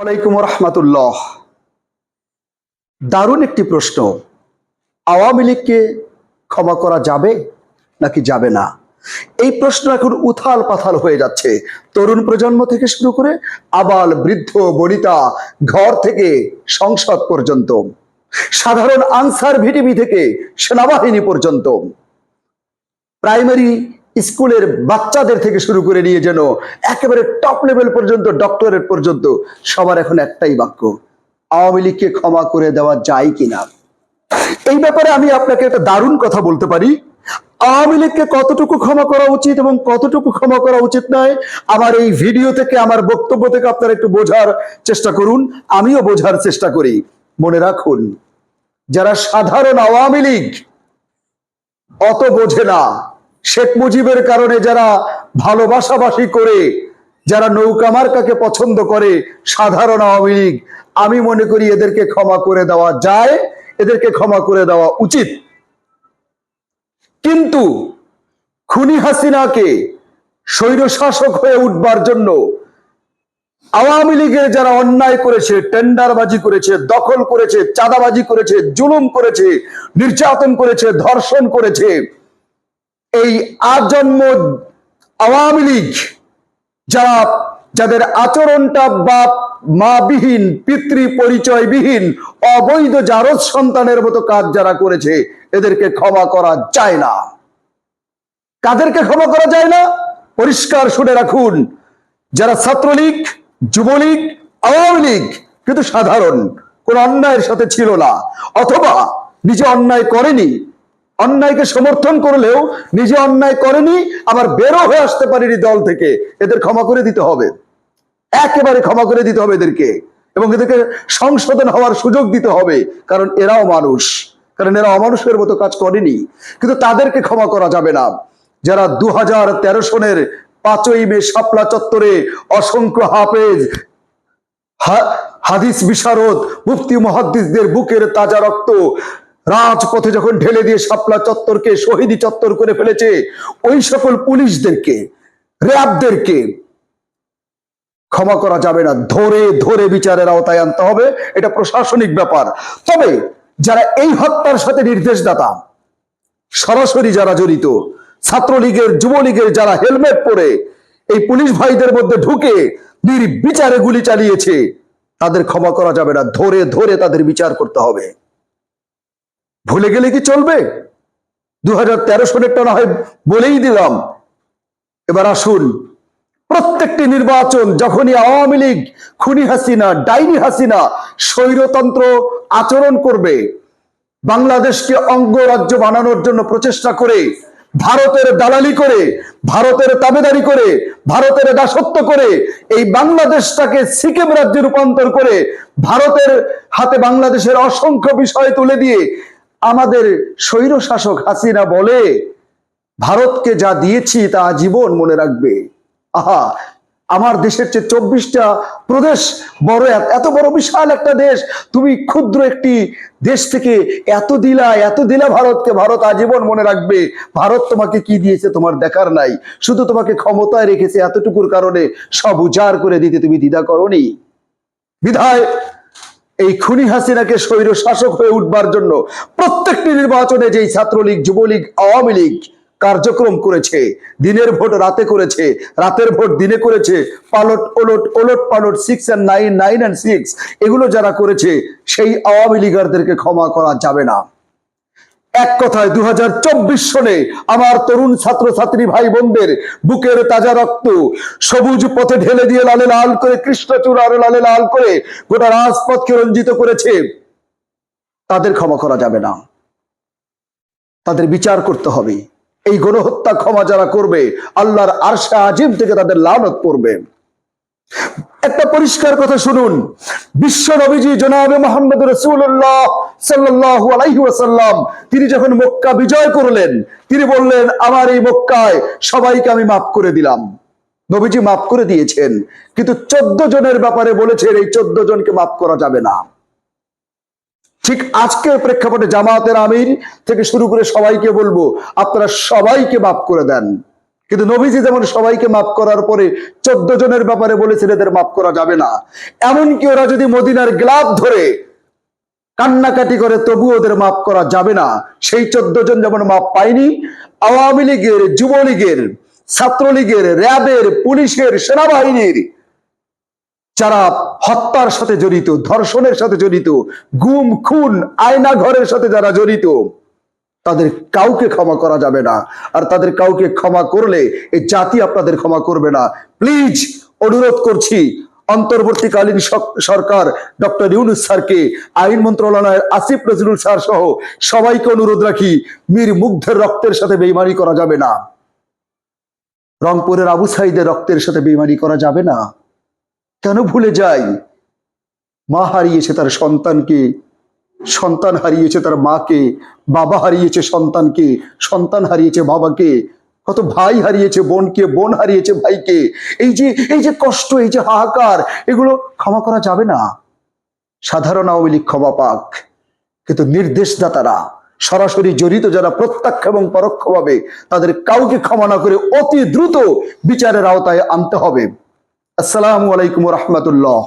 ওয়ালাইকুম রহমতুল্লাহ। দারুণ একটি প্রশ্ন। আওয়ামী লীগকে ক্ষমা করা যাবে নাকি যাবে না? এই প্রশ্ন এখন উথাল পাথাল হয়ে যাচ্ছে। তরুণ প্রজন্ম থেকে শুরু করে আবাল বৃদ্ধ, বনিতা, ঘর থেকে সংসদ পর্যন্ত, সাধারণ আনসার ভিটিভি থেকে সেনাবাহিনী পর্যন্ত প্রাইমারি স্কুলের বাচ্চাদের থেকে শুরু করে নিয়ে যেন একেবারে টপ লেভেল পর্যন্ত ডক্টরেট পর্যন্ত, সবার এখন একটাই বাক্য, আওয়ামী লীগকে ক্ষমা করে দেওয়া যায় কিনা? এই ব্যাপারে আমি আপনাকে একটা দারুণ কথা বলতে পারি। আওয়ামী লীগকে কতটুকু ক্ষমা করা উচিত এবং কতটুকু ক্ষমা করা উচিত নয়, আমার এই ভিডিও থেকে, আমার বক্তব্য থেকে আপনারা একটু বোঝার চেষ্টা করুন, আমিও বোঝার চেষ্টা করি। মনে রাখুন, যারা সাধারণ আওয়ামী লীগ, অত বোঝে না। শেখ মুজিবের কারণে যারা ভালোবাসাবাসি করে, যারা নৌকা মার্কাকে পছন্দ করে, সাধারণ আওয়ামী লীগ, আমি মনে করি এদেরকে ক্ষমা করে দেওয়া যায়, এদেরকে ক্ষমা করে দেওয়া উচিত। কিন্তু খুনি হাসিনাকে স্বৈরশাসক হয়ে উঠবার জন্য আওয়ামী লীগের যারা অন্যায় করেছে, টেন্ডারবাজি করেছে, দখল করেছে, চাঁদাবাজি করেছে, জুলুম করেছে, নির্যাতন করেছে, ধর্ষণ করেছে এই আজন্ম আওয়ামী লীগ, যারা যাদের আচরণটা বাপ মাবিহীন পিতৃ পরিচয়বিহীন, অবৈধ জারজ সন্তানের মতো কাজ যারা করেছে, এদেরকে ক্ষমা করা যায় না। কাদেরকে ক্ষমা করা যায় না? পরিষ্কার শুনে রাখুন, যারা ছাত্রলীগ, যুবলীগ, আওয়ামী লীগ, কিন্তু সাধারণ, কোন অন্যায়ের সাথে ছিল না, অথবা নিজে অন্যায় করেনি অন্যায়কে সমর্থন করলেও নিজে অন্যায় করেনি, আবার বেরো হয়ে আসতে পারেনি দল থেকে। এদের ক্ষমা করে দিতে হবে। একেবারে ক্ষমা করে দিতে হবে এদেরকে। এবং এদেরকে সংশোধন হওয়ার সুযোগ দিতে হবে, কারণ এরাও মানুষ। কারণ এরা অমানুষের মতো কাজ করেনি। কিন্তু তাদেরকে ক্ষমা করা যাবে না। যারা দু হাজার তেরো সনের পাঁচই মে শাপলা চত্বরে অসংখ্য হাফেজ হাদিস বিশারদ, মুফতি মহাদ্দিসদের বুকের তাজা রক্ত রাজপথে যখন ঢেলে দিয়ে শাপলা চত্বরকে, শহীদি চত্বর করে ফেলেছে, ওই সকল পুলিশদেরকে, র্যাবদেরকে ক্ষমা করা যাবে না। ধরে ধরে বিচারের আওতায় আনতে হবে। এটা প্রশাসনিক ব্যাপার। তবে যারা এই হত্যার সাথে নির্দেশদাতা, সরাসরি যারা জড়িত, ছাত্রলীগের, যুবলীগের যারা হেলমেট পরে এই পুলিশ ভাইদের মধ্যে ঢুকে নির্বিচারে গুলি চালিয়েছে, তাদের ক্ষমা করা যাবে না। ধরে ধরে তাদের বিচার করতে হবে। ভুলে গেলে কি চলবে? দু হাজার তেরো সনেরটা না হয় বলেই দিলাম। এবার আসুন, প্রত্যেকটি নির্বাচন যখনই আওয়ামী লীগ, খুনি হাসিনা, ডাইনি হাসিনা, স্বৈরতন্ত্র আচরণ করবে, বাংলাদেশকে অঙ্গরাজ্য বানানোর জন্য প্রচেষ্টা করে, ভারতের দালালি করে, ভারতের তাবেদারি করে, ভারতের দাসত্ব করে, এই বাংলাদেশটাকে সিকিম রাজ্যে রূপান্তর করে, ভারতের হাতে বাংলাদেশের অসংখ্য বিষয় তুলে দিয়ে আমাদের স্বৈর শাসক হাসিনা বলে, ভারতকে যা দিয়েছি তা জীবন মনে রাখবে। আহা, আমার দেশের চেয়ে চব্বিশটা প্রদেশ বড়, এত বড় বিশাল একটা দেশ। তুমি ক্ষুদ্র একটি দেশ থেকে এত দিলা এত দিলা ভারতকে, ভারত আজীবন মনে রাখবে। ভারত তোমাকে কি দিয়েছে তোমার দেখার নাই। শুধু তোমাকে ক্ষমতায় রেখেছে এতটুকুর কারণে সব উজাড় করে দিতে তুমি দ্বিধা করনি। বিধায় এই খুনি হাসিনাকে স্বৈর শাসক হয়ে উঠবার জন্য প্রত্যেকটি নির্বাচনে যেই ছাত্রলীগ, যুবলীগ, আওয়ামী লীগ কার্যক্রম করেছে, দিনের ভোট রাতে করেছে, রাতের ভোট দিনে করেছে, পালট, ওলট ওলট পালট six and nine nine and six এগুলো যারা করেছে, সেই আওয়ামী লীগারদেরকে ক্ষমা করা যাবে না। এক কথায় দু সনে আমার তরুণ ছাত্র ছাত্রী ভাই বোনদের বুকের তাজা রক্ত সবুজ পথে ঢেলে দিয়ে লালে লাল করে কৃষ্ণচূড় আরও লালে লাল করে গোটা রাজপথকে রঞ্জিত করেছে। তাদের ক্ষমা করা যাবে না। তাদের বিচার করতে হবে। এই গণহত্যা ক্ষমা যারা করবে, আল্লাহর আরশা আজিম থেকে তাদের লানত পড়বে। একটা পরিষ্কার কথা শুনুন। বিশ্ব নবীজি জনাবে মোহাম্মদ রসুল্লাহ আলাইহি তিনি যখন মক্কা বিজয় করলেন, তিনি বললেন, আমার এই মক্কায় সবাইকে আমি মাফ করে দিলাম। নবীজি মাফ করে দিয়েছেন। কিন্তু চোদ্দ জনের ব্যাপারে বলেছেন, এই চোদ্দ জনকে মাফ করা যাবে না। ঠিক আজকের প্রেক্ষাপটে জামাতের আমির থেকে শুরু করে সবাইকে বলব, আপনারা সবাইকে মাফ করে দেন। কিন্তু নবীজি যেমন সবাইকে মাফ করার পরে চোদ্দ জনের ব্যাপারে বলেছেন, এদের মাফ করা যাবে না। এমনকি ওরা যদি মদিনার গ্লাভ ধরে কান্নাকাটি করে তবু ওদের মাফ করা যাবে না। সেই চোদ্দ জন যেমন মাফ পায়নি, আওয়ামী লীগের, যুবলীগের, ছাত্রলীগের, র্যাবের, পুলিশের সেনাবাহিনীর, যারা হত্যার সাথে জড়িত, ধর্ষণের সাথে জড়িত, গুম, খুন, আয়না ঘরের সাথে যারা জড়িত, তাদের কাউকে ক্ষমা করা যাবে না। আর তাদের কাউকে ক্ষমা করলে এই জাতি আপনাদের ক্ষমা করবে না। প্লিজ অনুরোধ করছি অন্তর্বর্তীকালীন সরকার ডক্টর ইউনুস স্যারকে, আইন মন্ত্রণালয়ের আসিফ নজরুল স্যার সহ সবাইকে অনুরোধ রাখি, মীর মুগ্ধের রক্তের সাথে বেইমানি করা যাবে না। রংপুরের আবু সাইদের রক্তের সাথে বেইমানি করা যাবে না। কেন ভুলে যাই? মা হারিয়েছে তার সন্তানকে, সন্তান হারিয়েছে তার মাকে, বাবা হারিয়েছে সন্তানকে, সন্তান হারিয়েছে বাবাকে কত ভাই হারিয়েছে, বোনকে, বোন হারিয়েছে ভাইকে। এই যে এই যে কষ্ট, এই যে হাহাকার, এগুলো ক্ষমা করা যাবে না। সাধারণ আওয়ামী লীগ ক্ষমা পাক, কিন্তু নির্দেশদাতারা, সরাসরি জড়িত যারা প্রত্যক্ষ এবং পরোক্ষভাবে, তাদের কাউকে ক্ষমা না করে অতি দ্রুত বিচারের আওতায় আনতে হবে। আসসালামু আলাইকুম রহমতুল্লাহ।